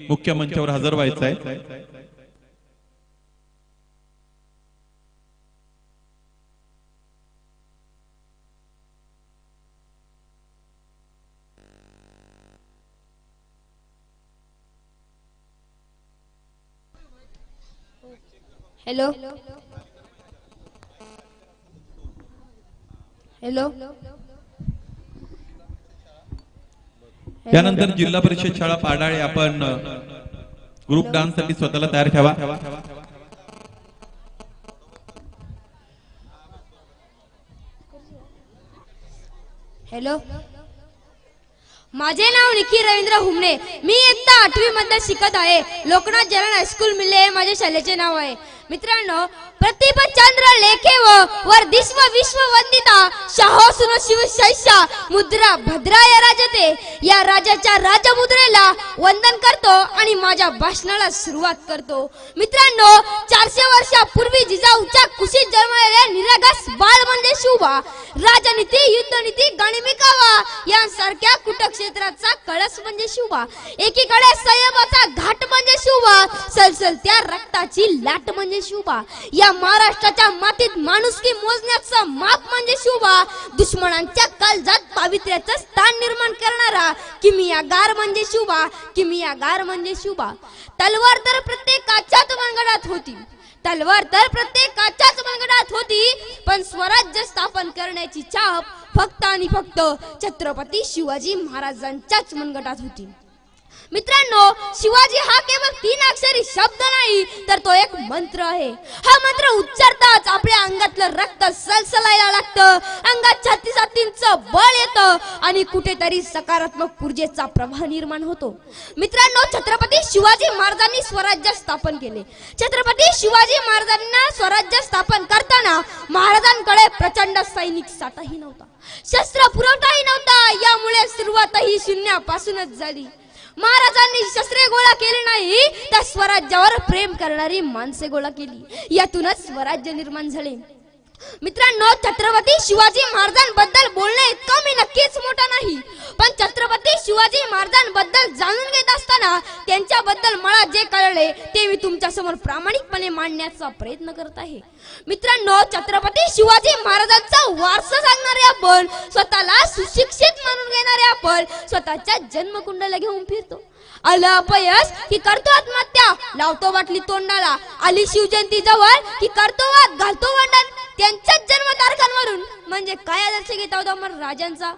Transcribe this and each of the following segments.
मुख्य मंचावर हजर व्हायचं आहे. हॅलो. हॅलो. यानंतर जिल्हा परिषद शाळा पाडाळे आपण ग्रुप डान्ससाठी स्वतःला तयार ठेवा. हॅलो माझे नाव निखिल रवींद्र हुमणे. मी इयत्ता आठवी मध्ये शिकत आहे. लोकनाथ जलन हायस्कूल मिल्ले हे माझे शाळेचे नाव आहे. मित्रांनो प्रतिभा चंद्र लेखे व वर दिश्व विश्व वंदिता शाहोसुन शिव शैषा मुद्रा भद्रा या राजते. या राजाच्या राजमुद्रेला वंदन करतो आणि माझ्या भाषणाला सुरुवात करतो. मित्रांनो चारशे वर्षापूर्वी जिजाऊच्या कुशीत जन्मलेल्या निरागस बाळ म्हणजे शिवबा राजनीती युद्धनीती गणिमिकावा यांसारख्या कुटक्षेत्राचा कळस म्हणजे शिवबा एकीकडे संयमाचा घाट म्हणजे शिवबा सलसलत्या रक्ताची लाट म्हणजे शिवबा या महाराष्ट्राच्या मातीत माणुसकी मोजण्याचं माप म्हणजे शिवबा दुश्मनांच्या कालजात पावित्र्याचं स्थान निर्माण करणारा. किमिया गार म्हणजे शिवबा किमिया गार म्हणजे शिवबा तलवार तर प्रत्येकाच्याच मनगडात होती. तलवार तर प्रत्येकाच्याच मनगडात होती पण स्वराज्य स्थापन करण्याची छाप फक्त आणि फक्त छत्रपती शिवाजी महाराजांच्याच मनगटात होती. मित्रांनो शिवाजी हा केवळ तीन अक्षरी शब्द नाही तर तो एक मंत्र आहे. हा मंत्र उच्चारताच आपल्या अंगातलं रक्त सलसलायला लागतं. अंगात छाती बळ येतं आणि कुठेतरी सकारात्मक ऊर्जेचा प्रवाह निर्माण होतो. मित्रांनो छत्रपती शिवाजी महाराजांनी स्वराज्य स्थापन केले. छत्रपती शिवाजी महाराजांना स्वराज्य स्थापन करताना महाराजांकडे प्रचंड सैनिक साठाही नव्हता. शस्त्र पुरवठाही नव्हता. यामुळे सुरुवातही शून्यापासूनच झाली. महाराजांनी शस्त्रे गोळा केली नाही तर स्वराज्यावर प्रेम करणारी माणसे गोळा केली. यातूनच स्वराज्य निर्माण झाले. मित्रांनो छत्रपती शिवाजी महाराजांबद्दल बोलणे इतकं मी नक्कीच मोठा नाही पण छत्रपती शिवाजी महाराजांबद्दल जाणून घेत असताना त्यांच्याबद्दल मला जे कळले ते मी तुमच्यासमोर प्रामाणिकपणे मांडण्याचा प्रयत्न करत आहे. मित्रांनो छत्रपती शिवाजी महाराजांचा वारसा सांगणारे आपण स्वतःला सुशिक्षित मानून घेणारे आपण स्वतःच्या जन्मकुंडाला घेऊन फिरतो. आलं अपयश की करतो आत्महत्या? लावतो बाटली तोंडाला. आली शिवजयंती जवळ की करतो वाद? घालतो वाटत त्यांच्याच जन्म तारखांवरून म्हणजे काय आदर्श घेता होता मग राजांचा?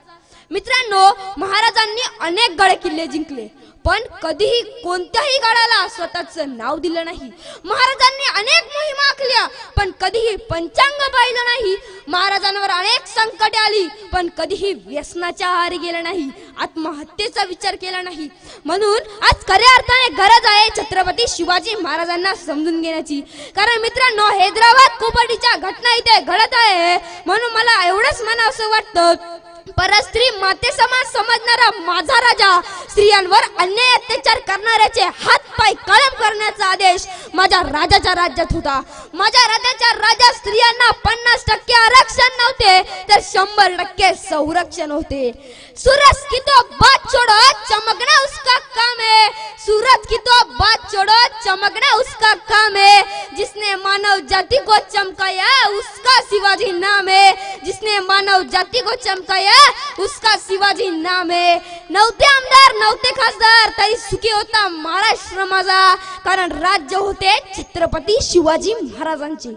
मित्रांनो महाराजांनी अनेक गड किल्ले जिंकले पण कधीही कोणत्याही गडाला स्वतःच नाव दिलं नाही. महाराजांनी अनेक मोहिमा आखल्या पण कधीही पंचांग पाहिलं नाही. महाराजांवर अनेक संकटे आली पण कधीही व्यसनाच्या आहारी गेलं नाही आत्महत्येचा विचार केला नाही. म्हणून आज खऱ्या अर्थाने गरज आहे छत्रपती शिवाजी महाराजांना समजून घेण्याची. कारण मित्रांनो हैदराबाद कोपर्डीच्या घटना इथे घडत आहे. म्हणून मला एवढंच म्हणा असं वाटतं परस्त्री माते समाज समजणारा माझा राजा. स्त्रियांवर अन्याय अत्याचार करणाऱ्याचे हात पाय कलम करण्याचा आदेश माझ्या राजाच्या राज्यात होता. माझ्या राजाच्या राजा स्त्रियांना पन्नास टक्के आरक्षण नव्हते तर शंभर टक्के संरक्षण होते. सूरज की तो बात छोड़ो चमकना उसका काम है. सूरज की तो बात छोड़ो चमकना उसका काम है. जिसने मानव जाति को चमकाया उसका शिवाजी नाम है. जिसने मानव जाति को चमकाया उसका शिवाजी नाम है। नव्हते आमदार नव्हते खासदार तरी सुखी होता महाराष्ट्र माझा। कारण राज्य होते छत्रपती शिवाजी महाराजांचे.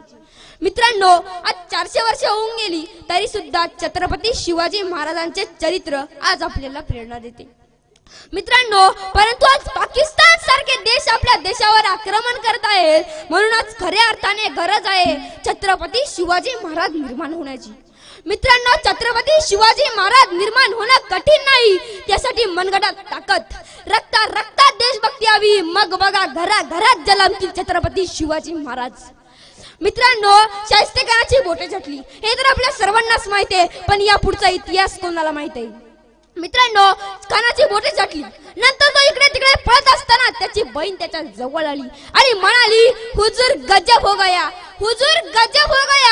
मित्रांनो आज चारशे वर्ष होऊन गेली तरी सुद्धा छत्रपती शिवाजी महाराजांचे चरित्र आज आपल्याला प्रेरणा देते. मित्रांनो परंतु आज पाकिस्तान सारखे देश आपल्या देशावर आक्रमण करत आहेत म्हणून आज खऱ्या अर्थाने गरज आहे छत्रपती शिवाजी महाराज निर्माण होण्याची. मित्रांनो छत्रपती शिवाजी महाराज निर्माण होणं कठीण नाही. त्यासाठी मनगटात ताकद. रक्ता रक्तात देशभक्ती यावी. मग बघा घरा घरात जलमतील छत्रपती शिवाजी महाराज. मित्रांनो शास्त्रकाराची बोटे झटली. हे तर आपल्या सर्वांनाच माहिती आहे पण या पुढचा इतिहास कोणाला माहीत आहे? मित्रांनो कानाची बोटे झटली. नंतर तो इकडे तिकडे पळत असताना त्याची बहीण त्याच्याजवळ आली आणि म्हणाली हुजूर गजब हो गया. हुजूर गजब हो गया.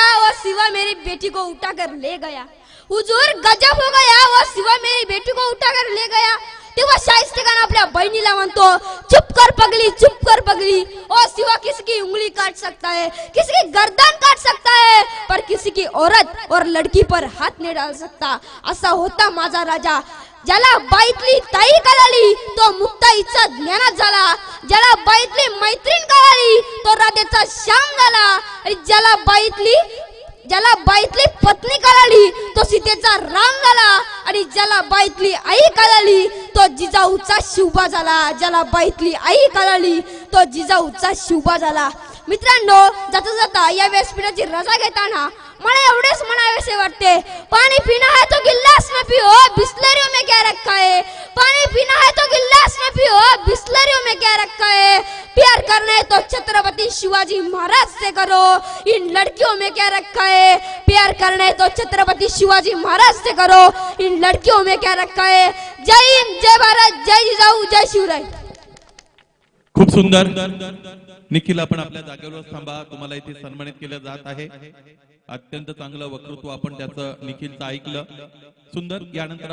सिवा मेरी बेटी को उठा कर ले गया। हुजूर गजब हो गया वो सिवा मेरी बेटी को उठा कर ले गया। तेव्हा शाहिस्तेखान आपल्या बहिणीला म्हणतो चुप कर पगली चुप कर पगली। ओ सिवा किसी की उंगली काट सकता है? किसी की गर्दन काट सकता है? पर किसी की औरत और लड़की पर हाथ नहीं डाल सकता। असा होता माझा राजा। ज्याला बाईतली ताई कलाली तो मुक्ताईचा ज्ञानात झाला ज्याला बाईतली मैत्रीण कळाली तो राधेचा श्याम झाला आणि ज्याला बाईतली ज्याला बाईतली पत्नी कळाली तो सीतेचा राम झाला आणि ज्याला बाईतली आई कळाली तो जिजाऊचा शिवबा झाला. ज्याला बाईतली आई कळाली तो जिजाऊचा शिवबा झाला. मित्रांनो जाता जाता या व्यासपीठाची रजा घेताना मला एवढेच म्हणावेसे वाटते. पाणी पिना है तो गिल्लास में पिओ बिस्लरियों में क्या रखा है पाणी पीना है तो गिल्लास में पिओ बिस्लरियों में क्या रखा है प्यार करना है तो छत्रपति शिवाजी महाराज से करो। इन लड़कियों में क्या रखा है? प्यार करना है तो छत्रपति शिवाजी महाराज से करो। इन लड़कियों में क्या रखा है? जय हिंद जय भारत जय जिजाऊ जय शिवराय। खूप सुंदर। निखिल आपण आपल्या जागेवर थांबा. तुम्हाला इथे सन्मानित केलं जात आहे. अत्यंत चांगलं वक्तृत्व आपण त्याचं निखिलचं ऐकलं. सुंदर यानंतर